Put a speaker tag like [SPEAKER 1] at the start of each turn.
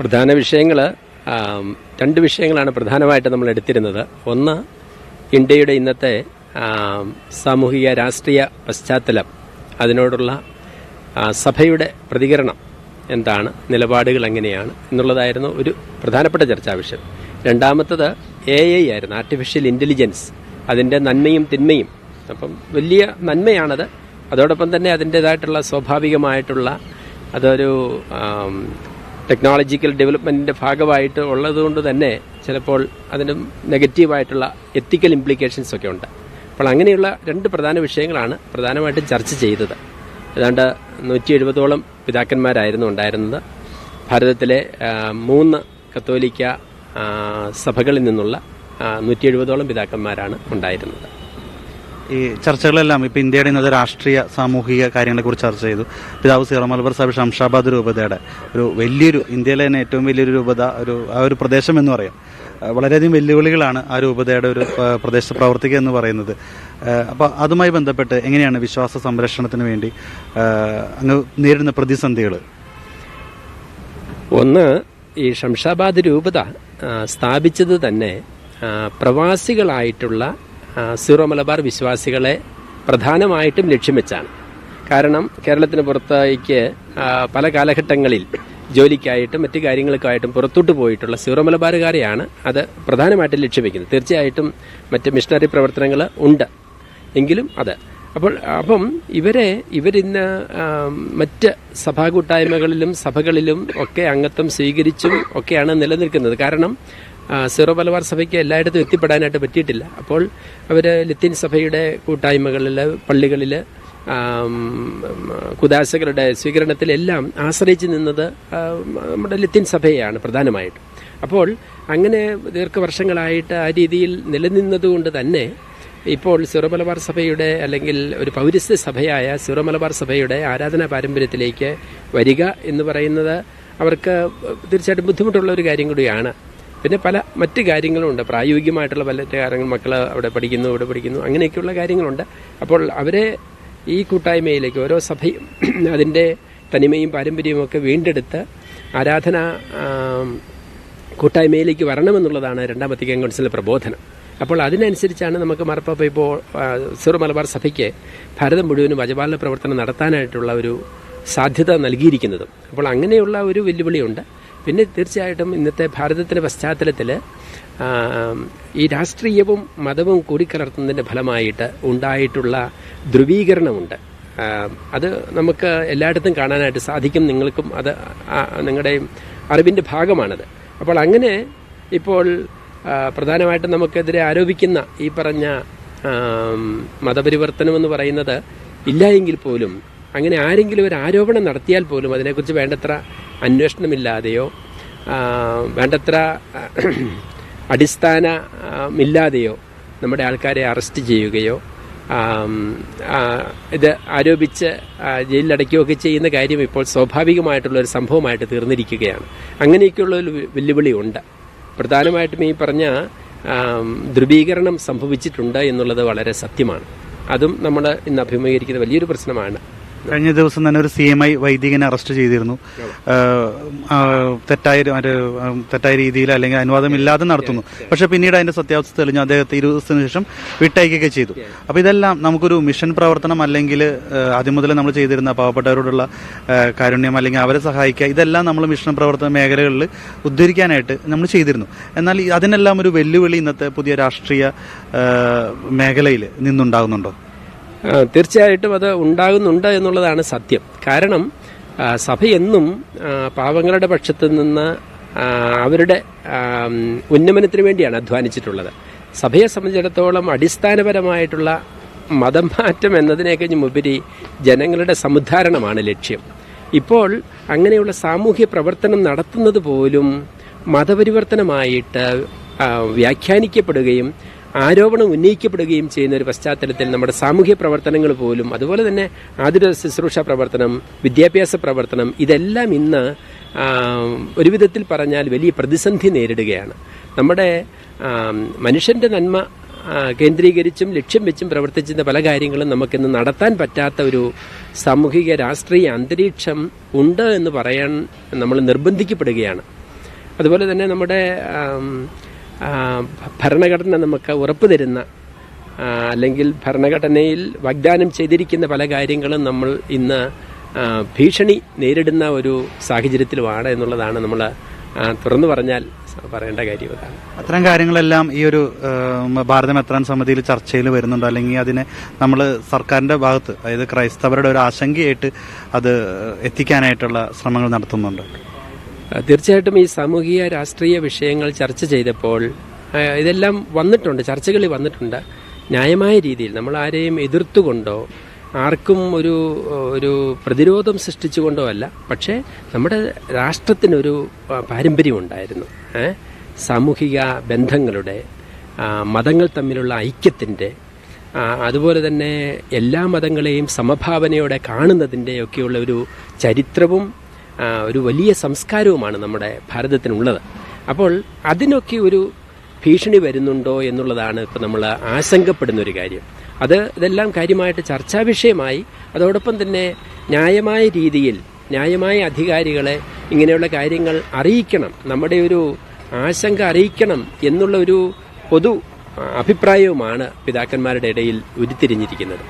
[SPEAKER 1] പ്രധാന വിഷയങ്ങൾ രണ്ട് വിഷയങ്ങളാണ് പ്രധാനമായിട്ട് നമ്മൾ എടുത്തിരുന്നത്. ഒന്ന് ഇന്ത്യയുടെ ഇന്നത്തെ സാമൂഹിക രാഷ്ട്രീയ പശ്ചാത്തലം അതിനോടുള്ള സഭയുടെ പ്രതികരണം എന്താണ് നിലപാടുകൾ എങ്ങനെയാണ് എന്നുള്ളതായിരുന്നു ഒരു പ്രധാനപ്പെട്ട ചർച്ചാ വിഷയം. രണ്ടാമത്തത് എ ഐ ആയിരുന്നു ആർട്ടിഫിഷ്യൽ ഇന്റലിജൻസ് അതിന്റെ നന്മയും തിന്മയും. അപ്പം വലിയ നന്മയാണത്. അതോടൊപ്പം തന്നെ അതിന്റെതായിട്ടുള്ള സ്വാഭാവികമായിട്ടുള്ള അതൊരു ടെക്നോളജിക്കൽ ഡെവലപ്മെന്റിന്റെ ഭാഗമായിട്ട് ഉള്ളതുകൊണ്ട് തന്നെ ചിലപ്പോൾ അതിന് നെഗറ്റീവായിട്ടുള്ള എത്തിക്കൽ ഇംപ്ലിക്കേഷൻസ് ഒക്കെ ഉണ്ട്. അപ്പോൾ അങ്ങനെയുള്ള രണ്ട് പ്രധാന വിഷയങ്ങളാണ് പ്രധാനമായിട്ടും ചർച്ച ചെയ്തത്. ഏതാണ്ട് നൂറ്റി എഴുപതോളം പിതാക്കന്മാരായിരുന്നു ഉണ്ടായിരുന്നത്. ഭാരതത്തിലെ മൂന്ന് കത്തോലിക്ക സഭകളിൽ നിന്നുള്ള നൂറ്റി എഴുപതോളം പിതാക്കന്മാരാണ് ഉണ്ടായിരുന്നത്.
[SPEAKER 2] ഈ ചർച്ചകളെല്ലാം ഇപ്പൊ ഇന്ത്യയുടെ ഇന്നത്തെ രാഷ്ട്രീയ സാമൂഹിക കാര്യങ്ങളെ കുറിച്ച് ചർച്ച ചെയ്തു. പിതാവ് സീറോ മലബാർ സാഹിബ് ശംഷാബാദ് രൂപതയുടെ ഒരു വലിയൊരു ഇന്ത്യയിലെ തന്നെ ഏറ്റവും വലിയൊരു രൂപത ഒരു ആ ഒരു പ്രദേശം എന്ന് പറയാം. വളരെയധികം വെല്ലുവിളികളാണ് ആ രൂപതയുടെ ഒരു പ്രദേശത്ത് പ്രവർത്തിക്കുക എന്ന് പറയുന്നത്. അപ്പോൾ അപ്പൊ അതുമായി ബന്ധപ്പെട്ട് എങ്ങനെയാണ് വിശ്വാസ സംരക്ഷണത്തിന് വേണ്ടി അങ്ങ് നേരിടുന്ന പ്രതിസന്ധികൾ
[SPEAKER 1] ഒന്ന് ഈ ഷംഷാബാദ് രൂപത സ്ഥാപിച്ചത് തന്നെ പ്രവാസികളായിട്ടുള്ള സീറോ മലബാർ വിശ്വാസികളെ പ്രധാനമായിട്ടും ലക്ഷ്യം വെച്ചാണ്. കാരണം കേരളത്തിന് പുറത്തേക്ക് പല കാലഘട്ടങ്ങളിൽ ജോലിക്കായിട്ടും മറ്റു കാര്യങ്ങൾക്കായിട്ടും പുറത്തോട്ട് പോയിട്ടുള്ള സീറോ മലബാറുകാരെയാണ് അത് പ്രധാനമായിട്ടും ലക്ഷ്യം വെക്കുന്നത്. തീർച്ചയായിട്ടും മറ്റ് മിഷണറി പ്രവർത്തനങ്ങൾ ഉണ്ട്. എങ്കിലും അത്. അപ്പോൾ അപ്പം ഇവരെ ഇവരിന്ന് മറ്റ് സഭാ കൂട്ടായ്മകളിലും സഭകളിലും ഒക്കെ അംഗത്വം സ്വീകരിച്ചും ഒക്കെയാണ് നിലനിൽക്കുന്നത്. കാരണം സീറോ മലബാർ സഭയ്ക്ക് എല്ലായിടത്തും എത്തിപ്പെടാനായിട്ട് പറ്റിയിട്ടില്ല. അപ്പോൾ അവർ ലത്തീൻ സഭയുടെ കൂട്ടായ്മകളിൽ പള്ളികളിൽ കുദാശകളുടെ സ്വീകരണത്തിലെല്ലാം ആശ്രയിച്ച് നിന്നത് നമ്മുടെ ലത്തീൻ സഭയെയാണ് പ്രധാനമായിട്ടും. അപ്പോൾ അങ്ങനെ ദീർഘവർഷങ്ങളായിട്ട് ആ രീതിയിൽ നിലനിന്നതുകൊണ്ട് തന്നെ ഇപ്പോൾ സിറോ മലബാർ സഭയുടെ അല്ലെങ്കിൽ ഒരു പൗരസ്ത്യ സഭയായ സിറോ മലബാർ സഭയുടെ ആരാധനാ പാരമ്പര്യത്തിലേക്ക് വരിക എന്ന് പറയുന്നത് അവർക്ക് തീർച്ചയായിട്ടും ബുദ്ധിമുട്ടുള്ള ഒരു കാര്യം കൂടിയാണ്. പിന്നെ പല മറ്റ് കാര്യങ്ങളുണ്ട്. പ്രായോഗികമായിട്ടുള്ള പല കാര്യങ്ങൾ മക്കൾ അവിടെ പഠിക്കുന്നു ഇവിടെ പഠിക്കുന്നു അങ്ങനെയൊക്കെയുള്ള കാര്യങ്ങളുണ്ട്. അപ്പോൾ അവരെ ഈ കൂട്ടായ്മയിലേക്ക് ഓരോ സഭയും അതിന്റെ തനിമയും പാരമ്പര്യവും ഒക്കെ വീണ്ടെടുത്ത് ആരാധന കൂട്ടായ്മയിലേക്ക് വരണമെന്നുള്ളതാണ് രണ്ടാം വത്തിക്കാൻ കൗൺസിലിന്റെ പ്രബോധനം. അപ്പോൾ അതിനനുസരിച്ചാണ് നമുക്ക് മാർപ്പാപ്പ ഇപ്പോൾ സിറു മലബാർ സഭയ്ക്ക് ഭാരതം മുഴുവനും വജപാലന പ്രവർത്തനം നടത്താനായിട്ടുള്ള ഒരു സാധ്യത നൽകിയിരിക്കുന്നതും. അപ്പോൾ അങ്ങനെയുള്ള ഒരു വെല്ലുവിളിയുണ്ട്. പിന്നെ തീർച്ചയായിട്ടും ഇന്നത്തെ ഭാരതത്തിന്റെ പശ്ചാത്തലത്തിൽ ഈ രാഷ്ട്രീയവും മതവും കൂടിക്കലർത്തുന്നതിന്റെ ഫലമായിട്ട് ഉണ്ടായിട്ടുള്ള ധ്രുവീകരണമുണ്ട്. അത് നമുക്ക് എല്ലായിടത്തും കാണാനായിട്ട് സാധിക്കും. നിങ്ങൾക്കും അത് നിങ്ങളുടെയും അറിവിന്റെ ഭാഗമാണത്. അപ്പോൾ അങ്ങനെ ഇപ്പോൾ പ്രധാനമായിട്ടും നമുക്കെതിരെ ആരോപിക്കുന്ന ഈ പറഞ്ഞ മതപരിവർത്തനം എന്ന് പറയുന്നത് ഇല്ല എങ്കിൽ പോലും അങ്ങനെ ആരെങ്കിലും ഒരു ആരോപണം നടത്തിയാൽ പോലും അതിനെക്കുറിച്ച് വേണ്ടത്ര അന്വേഷണമില്ലാതെയോ വേണ്ടത്ര അടിസ്ഥാനമില്ലാതെയോ നമ്മുടെ ആൾക്കാരെ അറസ്റ്റ് ചെയ്യുകയോ ഇത് ആരോപിച്ച് ജയിലിലടയ്ക്കുകയൊക്കെ ചെയ്യുന്ന കാര്യം ഇപ്പോൾ സ്വാഭാവികമായിട്ടുള്ള ഒരു സംഭവമായിട്ട് തീർന്നിരിക്കുകയാണ്. അങ്ങനെയൊക്കെയുള്ള ഒരു വെല്ലുവിളിയുണ്ട്. പ്രധാനമായിട്ടും ഈ പറഞ്ഞ ധ്രുവീകരണം സംഭവിച്ചിട്ടുണ്ട് എന്നുള്ളത് വളരെ സത്യമാണ്. അതും നമ്മൾ ഇന്ന് അഭിമുഖീകരിക്കുന്ന വലിയൊരു പ്രശ്നമാണ്.
[SPEAKER 2] കഴിഞ്ഞ ദിവസം തന്നെ ഒരു സി എം ഐ വൈദികനെ അറസ്റ്റ് ചെയ്തിരുന്നു. തെറ്റായ തെറ്റായ രീതിയിൽ അല്ലെങ്കിൽ അനുവാദമില്ലാതെ നടത്തുന്നു. പക്ഷെ പിന്നീട് അതിന്റെ സത്യാവസ്ഥ തെളിഞ്ഞു. അദ്ദേഹത്തെ ഇരുപത് ദിവസത്തിന് ശേഷം വിട്ടയക്കുകയൊക്കെ ചെയ്തു. അപ്പൊ ഇതെല്ലാം നമുക്കൊരു മിഷൻ പ്രവർത്തനം അല്ലെങ്കിൽ ആദ്യം മുതലേ നമ്മൾ ചെയ്തിരുന്ന പാവപ്പെട്ടവരോടുള്ള കാരുണ്യം അല്ലെങ്കിൽ അവരെ സഹായിക്കുക ഇതെല്ലാം നമ്മൾ മിഷൻ പ്രവർത്തന മേഖലകളിൽ ഉദ്ധരിക്കാനായിട്ട് നമ്മൾ ചെയ്തിരുന്നു. എന്നാൽ അതിനെല്ലാം ഒരു വെല്ലുവിളി ഇന്നത്തെ പുതിയ രാഷ്ട്രീയ മേഖലയിൽ നിന്നുണ്ടാകുന്നുണ്ടോ?
[SPEAKER 1] തീർച്ചയായിട്ടും അത് ഉണ്ടാകുന്നുണ്ട് എന്നുള്ളതാണ് സത്യം. കാരണം സഭ എന്നും പാവങ്ങളുടെ പക്ഷത്ത് നിന്ന് അവരുടെ ഉന്നമനത്തിന് വേണ്ടിയാണ് അധ്വാനിച്ചിട്ടുള്ളത്. സഭയെ സംബന്ധിച്ചിടത്തോളം അടിസ്ഥാനപരമായിട്ടുള്ള മതം മാറ്റം എന്നതിനേക്കഴിഞ്ഞും ഉപരി ജനങ്ങളുടെ സമുദ്ധാരണമാണ് ലക്ഷ്യം. ഇപ്പോൾ അങ്ങനെയുള്ള സാമൂഹ്യ പ്രവർത്തനം നടത്തുന്നത് പോലും മതപരിവർത്തനമായിട്ട് വ്യാഖ്യാനിക്കപ്പെടുകയും ആരോപണം ഉന്നയിക്കപ്പെടുകയും ചെയ്യുന്ന ഒരു പശ്ചാത്തലത്തിൽ നമ്മുടെ സാമൂഹ്യ പ്രവർത്തനങ്ങൾ പോലും അതുപോലെ തന്നെ ആതുര ശുശ്രൂഷ പ്രവർത്തനം വിദ്യാഭ്യാസ പ്രവർത്തനം ഇതെല്ലാം ഇന്ന് ഒരു വിധത്തിൽ പറഞ്ഞാൽ വലിയ പ്രതിസന്ധി നേരിടുകയാണ്. നമ്മുടെ മനുഷ്യന്റെ നന്മ കേന്ദ്രീകരിച്ചും ലക്ഷ്യം വെച്ചും പ്രവർത്തിച്ചിരുന്ന പല കാര്യങ്ങളും നമുക്കിന്ന് നടത്താൻ പറ്റാത്ത ഒരു സാമൂഹിക രാഷ്ട്രീയ അന്തരീക്ഷം ഉണ്ട് എന്ന് പറയാൻ നമ്മൾ നിർബന്ധിക്കപ്പെടുകയാണ്. അതുപോലെ തന്നെ നമ്മുടെ ഭരണഘടന നമുക്ക് ഉറപ്പ് തരുന്ന അല്ലെങ്കിൽ ഭരണഘടനയിൽ വാഗ്ദാനം ചെയ്തിരിക്കുന്ന പല കാര്യങ്ങളും നമ്മൾ ഇന്ന് ഭീഷണി നേരിടുന്ന ഒരു സാഹചര്യത്തിലുമാണ് എന്നുള്ളതാണ് നമ്മൾ തുറന്നു പറഞ്ഞാൽ പറയേണ്ട കാര്യം അതാണ്.
[SPEAKER 2] അത്തരം കാര്യങ്ങളെല്ലാം ഈ ഒരു ഭാരതം ഭാരത സമിതിയിൽ ചർച്ചയിൽ വരുന്നുണ്ടോ. അല്ലെങ്കിൽ അതിനെ നമ്മൾ സർക്കാരിന്റെ ഭാഗത്ത് അതായത് ക്രൈസ്തവരുടെ ഒരു ആശങ്കയായിട്ട് അത് എത്തിക്കാനായിട്ടുള്ള ശ്രമങ്ങൾ നടത്തുന്നുണ്ട്.
[SPEAKER 1] തീർച്ചയായിട്ടും ഈ സാമൂഹിക രാഷ്ട്രീയ വിഷയങ്ങൾ ചർച്ച ചെയ്തപ്പോൾ ഇതെല്ലാം വന്നിട്ടുണ്ട് ചർച്ചകളിൽ വന്നിട്ടുണ്ട് ന്യായമായ രീതിയിൽ നമ്മൾ ആരെയും എതിർത്തുകൊണ്ടോ ആർക്കും ഒരു ഒരു പ്രതിരോധം സൃഷ്ടിച്ചുകൊണ്ടോ അല്ല പക്ഷേ നമ്മുടെ രാഷ്ട്രത്തിനൊരു പാരമ്പര്യം ഉണ്ടായിരുന്നു? സാമൂഹിക ബന്ധങ്ങളുടെ മതങ്ങൾ തമ്മിലുള്ള ഐക്യത്തിന്റെ അതുപോലെ തന്നെ എല്ലാ മതങ്ങളെയും സമഭാവനയോടെ കാണുന്നതിന്റെ ഒക്കെയുള്ള ഒരു ചരിത്രവും ഒരു വലിയ സംസ്കാരവുമാണ് നമ്മുടെ ഭാരതത്തിനുള്ളത്. അപ്പോൾ അതിനൊക്കെ ഒരു ഭീഷണി വരുന്നുണ്ടോ എന്നുള്ളതാണ് ഇപ്പം നമ്മൾ ആശങ്കപ്പെടുന്ന ഒരു കാര്യം. അത് ഇതെല്ലാം കാര്യമായിട്ട് ചർച്ചാ വിഷയമായി. അതോടൊപ്പം തന്നെ ന്യായമായ രീതിയിൽ ന്യായമായ അധികാരികളെ ഇങ്ങനെയുള്ള കാര്യങ്ങൾ അറിയിക്കണം നമ്മുടെ ഒരു ആശങ്ക അറിയിക്കണം എന്നുള്ള ഒരു പൊതു അഭിപ്രായവുമാണ് പിതാക്കന്മാരുടെ ഇടയിൽ ഉരുത്തിരിഞ്ഞിരിക്കുന്നത്.